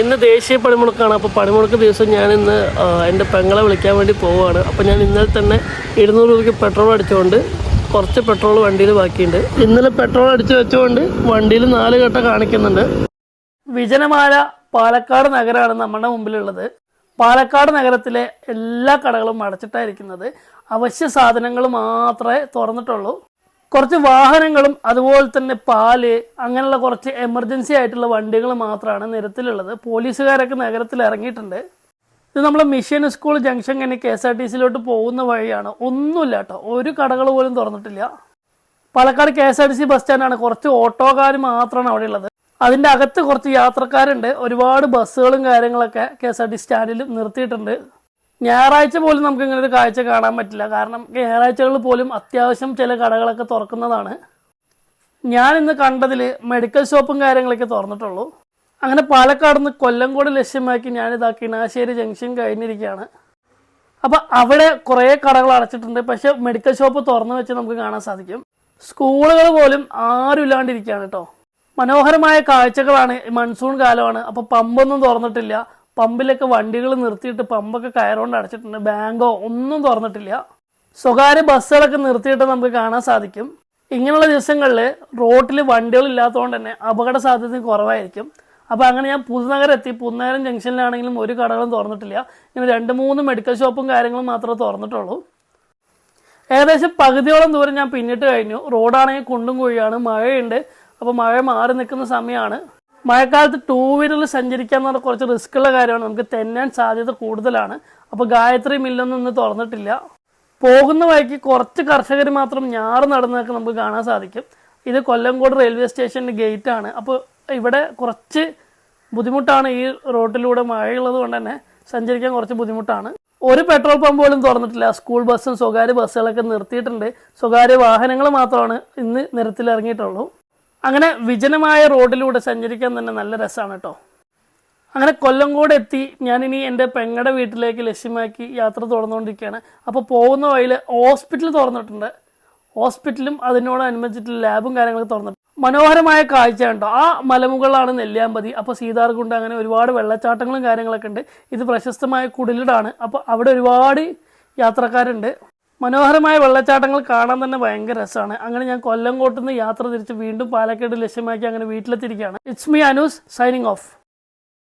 ഇന്ന് ദേശീയ പണിമുടക്കാണ്. അപ്പോൾ പണിമുടക്ക് ദിവസം ഞാൻ ഇന്ന് എന്റെ പെങ്ങളെ വിളിക്കാൻ വേണ്ടി പോവുകയാണ്. അപ്പോൾ ഞാൻ ഇന്നലെ തന്നെ ഇരുന്നൂറ് രൂപയ്ക്ക് പെട്രോൾ അടിച്ചുകൊണ്ട് കുറച്ച് പെട്രോൾ വണ്ടിയിൽ ബാക്കിയുണ്ട്. ഇന്നലെ പെട്രോൾ അടിച്ച് വെച്ചുകൊണ്ട് വണ്ടിയിൽ നാല് ഘട്ടം കാണിക്കുന്നുണ്ട്. വിജനമായ പാലക്കാട് നഗരമാണ് നമ്മുടെ മുമ്പിലുള്ളത്. പാലക്കാട് നഗരത്തിലെ എല്ലാ കടകളും അടച്ചിട്ടായിരിക്കുന്നത്. അവശ്യ സാധനങ്ങൾ മാത്രമേ തുറന്നിട്ടുള്ളൂ. കുറച്ച് വാഹനങ്ങളും അതുപോലെ തന്നെ പാൽ അങ്ങനെയുള്ള കുറച്ച് എമർജൻസി ആയിട്ടുള്ള വണ്ടികൾ മാത്രമാണ് നിരത്തിലുള്ളത്. പോലീസുകാരൊക്കെ നഗരത്തിൽ ഇറങ്ങിയിട്ടുണ്ട്. ഇത് നമ്മൾ മിഷൻ സ്കൂൾ ജംഗ്ഷൻ കഴിഞ്ഞ് കെ എസ് ആർ ടി സിയിലോട്ട് പോകുന്ന വഴിയാണ്. ഒന്നുമില്ല കേട്ടോ. ഒരു കടകൾ പോലും തുറന്നിട്ടില്ല. Palakkad K S R T C bus സ്റ്റാൻഡാണ് കുറച്ച് ഓട്ടോക്കാർ മാത്രമാണ് അവിടെ ഉള്ളത്. അതിന്റെ അകത്ത് കുറച്ച് യാത്രക്കാരുണ്ട്. ഒരുപാട് ബസ്സുകളും കാര്യങ്ങളൊക്കെ കെ എസ് ആർ ടി സ്റ്റാൻഡിൽ നിർത്തിയിട്ടുണ്ട്. ഞായറാഴ്ച പോലും നമുക്ക് ഇങ്ങനെ ഒരു കാഴ്ച കാണാൻ പറ്റില്ല. കാരണം ഞായറാഴ്ചകളിൽ പോലും അത്യാവശ്യം ചില കടകളൊക്കെ തുറക്കുന്നതാണ്. ഞാൻ ഇന്ന് കണ്ടതിൽ മെഡിക്കൽ ഷോപ്പും കാര്യങ്ങളൊക്കെ തുറന്നിട്ടുള്ളൂ. അങ്ങനെ പാലക്കാട് നിന്ന് കൊല്ലംകോട് ലക്ഷ്യമാക്കി ഞാനിതാ കിണാശ്ശേരി ജംഗ്ഷൻ കഴിഞ്ഞിരിക്കുകയാണ്. അപ്പോൾ അവിടെ കുറേ കടകൾ അടച്ചിട്ടുണ്ട്. പക്ഷെ മെഡിക്കൽ ഷോപ്പ് തുറന്നു വെച്ച് നമുക്ക് കാണാൻ സാധിക്കും. സ്കൂളുകൾ പോലും ആരും ഇല്ലാണ്ടിരിക്കുകയാണ് കേട്ടോ. മനോഹരമായ കാഴ്ചകളാണ് മൺസൂൺ കാലമാണ്. അപ്പോൾ പമ്പൊന്നും തുറന്നിട്ടില്ല. പമ്പിലൊക്കെ വണ്ടികൾ നിർത്തിയിട്ട് പമ്പൊക്കെ കയറുകൊണ്ട് അടച്ചിട്ടുണ്ട്. ബാങ്കോ ഒന്നും തുറന്നിട്ടില്ല. സ്വകാര്യ ബസ്സുകളൊക്കെ നിർത്തിയിട്ട് നമുക്ക് കാണാൻ സാധിക്കും. ഇങ്ങനെയുള്ള ദിവസങ്ങളിൽ റോട്ടിൽ വണ്ടികൾ ഇല്ലാത്തതുകൊണ്ട് തന്നെ അപകട സാധ്യത കുറവായിരിക്കും. അപ്പോൾ അങ്ങനെ ഞാൻ പുതുനഗരം എത്തി. പുതുനഗരം ജംഗ്ഷനിലാണെങ്കിലും ഒരു കടകളും തുറന്നിട്ടില്ല. ഇങ്ങനെ രണ്ട് മൂന്ന് മെഡിക്കൽ ഷോപ്പും കാര്യങ്ങളും മാത്രമേ തുറന്നിട്ടുള്ളൂ. ഏകദേശം പകുതിയോളം ദൂരം ഞാൻ പിന്നിട്ട് കഴിഞ്ഞു. റോഡാണെങ്കിൽ കുണ്ടും കുഴിയാണ് മഴയുണ്ട്. അപ്പോൾ മഴ മാറി നിൽക്കുന്ന സമയമാണ്. മഴക്കാലത്ത് ടൂ വീലറിൽ സഞ്ചരിക്കുക എന്ന് പറഞ്ഞാൽ കുറച്ച് റിസ്ക് ഉള്ള കാര്യമാണ്. നമുക്ക് തെന്നാൻ സാധ്യത കൂടുതലാണ്. അപ്പോൾ ഗായത്രി മില്ലൊന്നും ഇന്ന് തുറന്നിട്ടില്ല. പോകുന്ന വഴിക്ക് കുറച്ച് കർഷകർ മാത്രം ഞാറ് നടന്നതൊക്കെ നമുക്ക് കാണാൻ സാധിക്കും. ഇത് കൊല്ലംകോട് റെയിൽവേ സ്റ്റേഷന്റെ ഗേറ്റ് ആണ്. അപ്പോൾ ഇവിടെ കുറച്ച് ബുദ്ധിമുട്ടാണ് ഈ റോട്ടിലൂടെ മഴയുള്ളത് കൊണ്ട് തന്നെ സഞ്ചരിക്കാൻ കുറച്ച് ബുദ്ധിമുട്ടാണ്. ഒരു പെട്രോൾ പമ്പ് പോലും തുറന്നിട്ടില്ല. സ്കൂൾ ബസ്സും സ്വകാര്യ ബസ്സുകളൊക്കെ നിർത്തിയിട്ടുണ്ട്. സ്വകാര്യ വാഹനങ്ങൾ മാത്രമാണ് ഇന്ന് നിരത്തിൽ ഇറങ്ങിയിട്ടുള്ളൂ അങ്ങനെ വിജനമായ റോഡിലൂടെ സഞ്ചരിക്കാൻ തന്നെ നല്ല രസമാണ് കേട്ടോ. അങ്ങനെ കൊല്ലം കൂടെ എത്തി ഞാനിനി എന്റെ പെങ്ങടെ വീട്ടിലേക്ക് ലക്ഷ്യമാക്കി യാത്ര തുടർന്നുകൊണ്ടിരിക്കുകയാണ്. അപ്പോൾ പോകുന്ന വഴിയിൽ ഹോസ്പിറ്റൽ തുറന്നിട്ടുണ്ട്. ഹോസ്പിറ്റലും അതിനോടനുബന്ധിച്ചിട്ടുള്ള ലാബും കാര്യങ്ങളൊക്കെ തുറന്നിട്ടുണ്ട്. മനോഹരമായ കാഴ്ച ഉണ്ടോ ആ മലമുകളിലാണ് നെല്ലിയാമ്പതി. അപ്പോൾ സീതാർകുണ്ട് അങ്ങനെ ഒരുപാട് വെള്ളച്ചാട്ടങ്ങളും കാര്യങ്ങളൊക്കെ ഉണ്ട്. ഇത് പ്രശസ്തമായ കുടിലിടാണ്. അപ്പോൾ അവിടെ ഒരുപാട് യാത്രക്കാരുണ്ട്. മനോഹരമായ വെള്ളച്ചാട്ടങ്ങൾ കാണാൻ തന്നെ ഭയങ്കര രസമാണ്. അങ്ങനെ ഞാൻ കൊല്ലംകോട്ട് നിന്ന് യാത്ര തിരിച്ച് വീണ്ടും പാലക്കാട് ലക്ഷ്യമാക്കി അങ്ങനെ വീട്ടിലെത്തിയിരിക്കുകയാണ്. It's me Anu's signing of